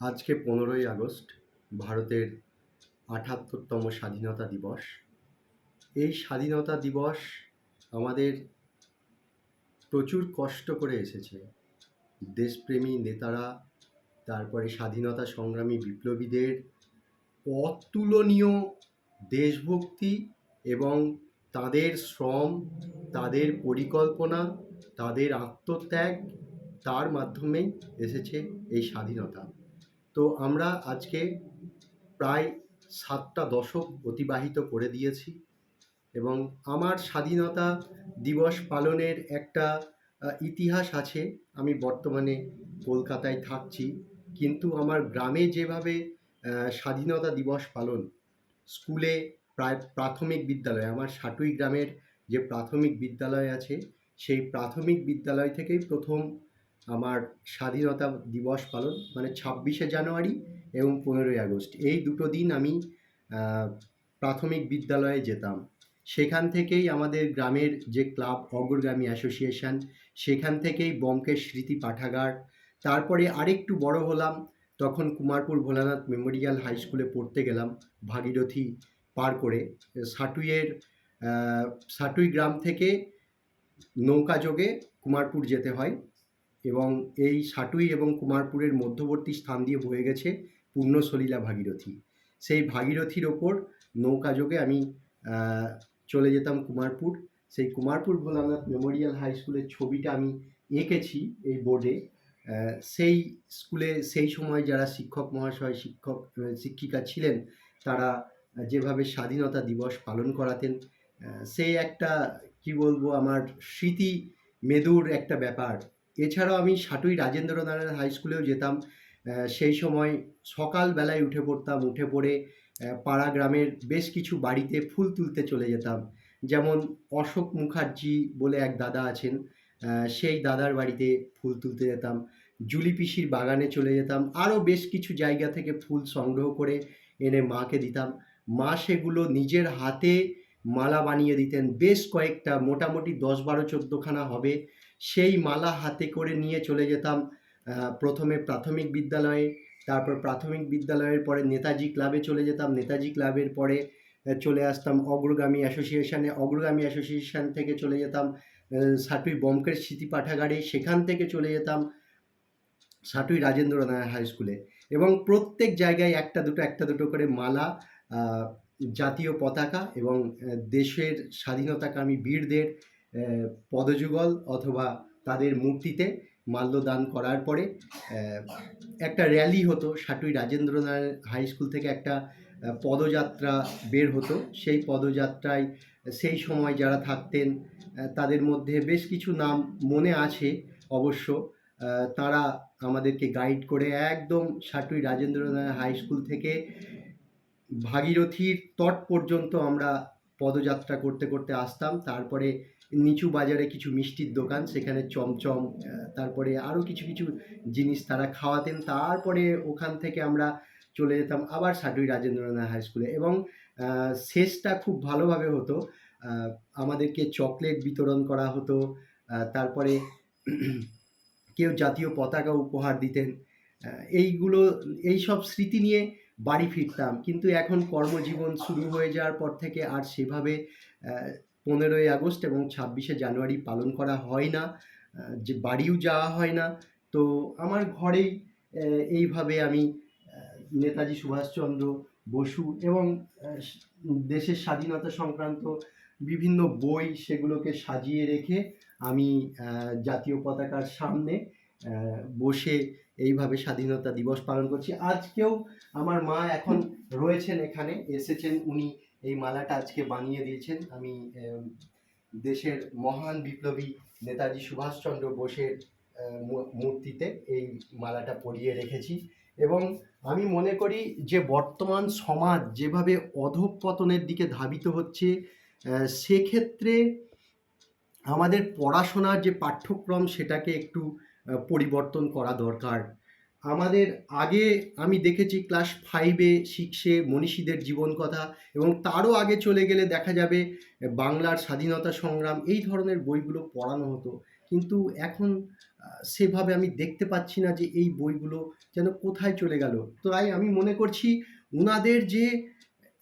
আজকে পনেরোই আগস্ট, ভারতের আটাত্তরতম স্বাধীনতা দিবস। এই স্বাধীনতা দিবস আমাদের প্রচুর কষ্ট করে এসেছে। দেশপ্রেমী নেতারা, তারপরে স্বাধীনতা সংগ্রামী বিপ্লবীদের, অতুলনীয় দেশভক্তি এবং তাদের শ্রম, তাদের পরিকল্পনা, তাদের আত্মত্যাগ, তার মাধ্যমেই এসেছে এই স্বাধীনতা। তো আমরা আজকে প্রায় সাতটা দশক অতিবাহিত করে দিয়েছি এবং আমার স্বাধীনতা দিবস পালনের একটা ইতিহাস আছে, আমি বর্তমানে কলকাতায় থাকছি। কিন্তু আমার গ্রামে যেভাবে স্বাধীনতা দিবস পালন, স্কুলে প্রায় প্রাথমিক বিদ্যালয়, আমার সাটুই গ্রামের যে প্রাথমিক বিদ্যালয় আছে, সেই প্রাথমিক বিদ্যালয় থেকেই প্রথম আমার স্বাধীনতা দিবস পালন মানে ছাব্বিশে জানুয়ারি এবং পনেরোই আগস্ট। এই দুটো দিন আমি প্রাথমিক বিদ্যালয়ে যেতাম। সেখান থেকেই আমাদের গ্রামের যে ক্লাব, অগ্রগামী অ্যাসোসিয়েশন, সেখান থেকেই বঙ্কের স্মৃতি পাঠাগার, তারপরে আরেকটু বড় হলাম, তখন কুমারপুর ভোলানাথ মেমোরিয়াল হাই স্কুলে পড়তে গেলাম, ভাগীরথী পার করে। সাটুইয়ের সাটুই গ্রাম থেকে নৌকা যোগে কুমারপুর যেতে হয়। এবং এই সাটুই এবং কুমারপুরের মধ্যবর্তী স্থান দিয়ে বয়ে গেছে পূর্ণসলীলা ভাগীরথী। সেই ভাগীরথীর ওপর নৌকা যোগে আমি চলে যেতাম কুমারপুর। সেই কুমারপুর ভোলানাথ মেমোরিয়াল হাই স্কুলের ছবিটা আমি এঁকেছি এই বোর্ডে। সেই স্কুলে সেই সময় যারা শিক্ষক মহাশয়, শিক্ষক শিক্ষিকা ছিলেন, তারা যেভাবে স্বাধীনতা দিবস পালন করাতেন সেই একটা, কি বলব, আমার স্মৃতি মেদুর একটা ব্যাপার। এছাড়াও আমি সাটুই রাজেন্দ্র নারায়ণ হাই স্কুলেও যেতাম সেই সময় সকালবেলায় উঠে পড়তাম, উঠে পড়ে পাড়া গ্রামের বেশ কিছু বাড়িতে ফুল তুলতে চলে যেতাম। যেমন অশোক মুখার্জি বলে এক দাদা আছেন সেই দাদার বাড়িতে ফুল তুলতে যেতাম। জুলি পিসির বাগানে চলে যেতাম। আরও বেশ কিছু জায়গা থেকে ফুল সংগ্রহ করে এনে মাকে দিতাম। মা সেগুলো নিজের হাতে মালা বানিয়ে দিতেন। বেশ কয়েকটা, মোটামুটি দশ বারো চোদ্দোখানা হবে। সেই মালা হাতে করে নিয়ে চলে যেতাম প্রথমে প্রাথমিক বিদ্যালয়ে, তারপর প্রাথমিক বিদ্যালয়ের পরে নেতাজি ক্লাবে চলে যেতাম। নেতাজি ক্লাবের পরে চলে আসতাম অগ্রগামী অ্যাসোসিয়েশনে। অগ্রগামী অ্যাসোসিয়েশন থেকে চলে যেতাম সাটুই বমকের স্মৃতি পাঠাগারে। সেখান থেকে চলে যেতাম সাটুই রাজেন্দ্র নারায়ণ হাই স্কুলে। এবং প্রত্যেক জায়গায় একটা দুটো একটা দুটো করে মালা জাতীয় পতাকা এবং দেশের স্বাধীনতাকামী বীরদের পদযুগল অথবা তাদের মূর্তিতে মাল্যদান করার পরে একটা র্যালি হতো সাটুই রাজেন্দ্র নারায়ণ হাই স্কুল থেকে একটা পদযাত্রা বের হতো। সেই পদযাত্রায় সেই সময় যারা থাকতেন তাদের মধ্যে বেশ কিছু নাম মনে আছে অবশ্য। তারা আমাদেরকে গাইড করে একদম সাটুই রাজেন্দ্রনাথ হাই স্কুল থেকে ভাগীরথীর তট পর্যন্ত আমরা পদযাত্রা করতে করতে আসতাম। তারপরে নিচু বাজারে কিছু মিষ্টির দোকান, সেখানে চমচম তারপরে আরও কিছু কিছু জিনিস তারা খাওয়াতেন। তারপরে ওখান থেকে আমরা চলে যেতাম আবার সাটুই রাজেন্দ্রনাথ হাই স্কুলে এবং শেষটা খুব ভালোভাবে হতো। আমাদেরকে চকলেট বিতরণ করা হতো তারপরে কেউ জাতীয় পতাকা উপহার দিতেন। এইগুলো এই সব স্মৃতি নিয়ে বাড়ি ফিরতাম। কিন্তু এখন কর্মজীবন শুরু হয়ে যাওয়ার পর থেকে আর সেভাবে পনেরোই আগস্ট এবং ছাব্বিশে জানুয়ারি পালন করা হয় না যে বাড়িও যাওয়া হয় না। তো আমার ঘরেই এইভাবে আমি নেতাজি সুভাষচন্দ্র বসু এবং দেশের স্বাধীনতা সংক্রান্ত বিভিন্ন বই সেগুলোকে সাজিয়ে রেখে আমি জাতীয় পতাকার সামনে বসে এইভাবে স্বাধীনতা দিবস পালন করছি। আজকেও আমার মা এখন রয়েছেন এখানে, এসেছেন উনি এই মালাটা আজকে বানিয়ে দিয়েছেন। আমি দেশের মহান বিপ্লবী নেতাজি সুভাষচন্দ্র বোসের মূর্তিতে এই মালাটা পরিয়ে রেখেছি। এবং আমি মনে করি যে বর্তমান সমাজ যেভাবে অধঃপতনের দিকে ধাবিত হচ্ছে সেক্ষেত্রে আমাদের পড়াশোনার যে পাঠ্যক্রম সেটাকে একটু পরিবর্তন করা দরকার। আমাদের আগে আমি দেখেছি ক্লাস ফাইভে সিক্সে মনীষীদের জীবন কথা এবং তারও আগে চলে গেলে দেখা যাবে বাংলার স্বাধীনতা সংগ্রাম এই ধরনের বইগুলো পড়ানো হতো। কিন্তু এখন সেভাবে আমি দেখতে পাচ্ছি না যে এই বইগুলো যেন কোথায় চলে গেল। তাই আমি মনে করছি ওনাদের যে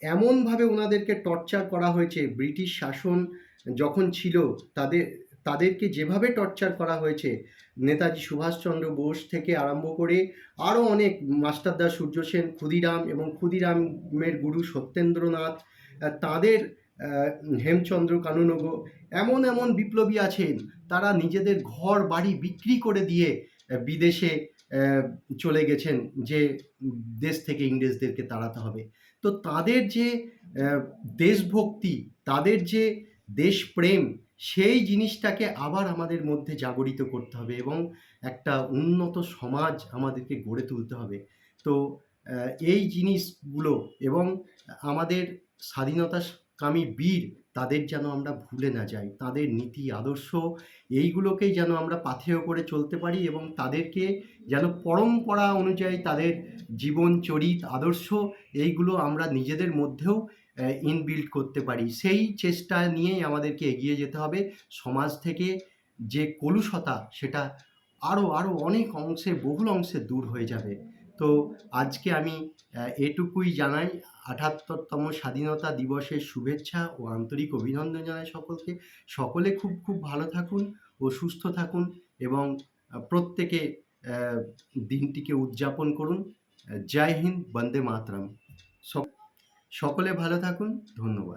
এমনভাবে ওনাদেরকে টর্চার করা হয়েছে, ব্রিটিশ শাসন যখন ছিল, তাদের তাদেরকে যেভাবে টর্চার করা হয়েছে, নেতাজি সুভাষচন্দ্র বোস থেকে আরম্ভ করে আরও অনেক মাস্টারদা সূর্য সেন, ক্ষুদিরাম এবং ক্ষুদিরামের গুরু সত্যেন্দ্রনাথ তাদের হেমচন্দ্র কানুনগ এমন এমন বিপ্লবী আছেন, তারা নিজেদের ঘর বাড়ি বিক্রি করে দিয়ে বিদেশে চলে গেছেন যে দেশ থেকে ইংরেজদেরকে তাড়াতে হবে। তো তাদের যে দেশভক্তি, তাদের যে দেশপ্রেম, সেই জিনিসটাকে আবার আমাদের মধ্যে জাগরিত করতে হবে এবং একটা উন্নত সমাজ আমাদেরকে গড়ে তুলতে হবে। তো এই জিনিসগুলো এবং আমাদের স্বাধীনতাকামী বীর, তাদের যেন আমরা ভুলে না যাই, তাদের নীতি, আদর্শ, এইগুলোকেই যেন আমরা পাথেয় করে চলতে পারি এবং তাদেরকে যেন পরম্পরা অনুযায়ী তাদের জীবন চরিত আদর্শ, এইগুলো আমরা নিজেদের মধ্যেও ইনবিল্ড করতে পারি। সেই চেষ্টা নিয়েই আমাদেরকে এগিয়ে যেতে হবে। সমাজ থেকে যে কলুষতা, সেটা আরও আরও অনেক অংশে, বহুল অংশে দূর হয়ে যাবে। তো আজকে আমি এটুকুই জানাই। আঠাত্তরতম স্বাধীনতা দিবসের শুভেচ্ছা ও আন্তরিক অভিনন্দন জানাই সকলকে। সকলে খুব খুব ভালো থাকুন ও সুস্থ থাকুন এবং প্রত্যেকে দিনটিকে উদযাপন করুন। জয় হিন্দ, বন্দে মাতরম। সকলে ভালো থাকুন ধন্যবাদ।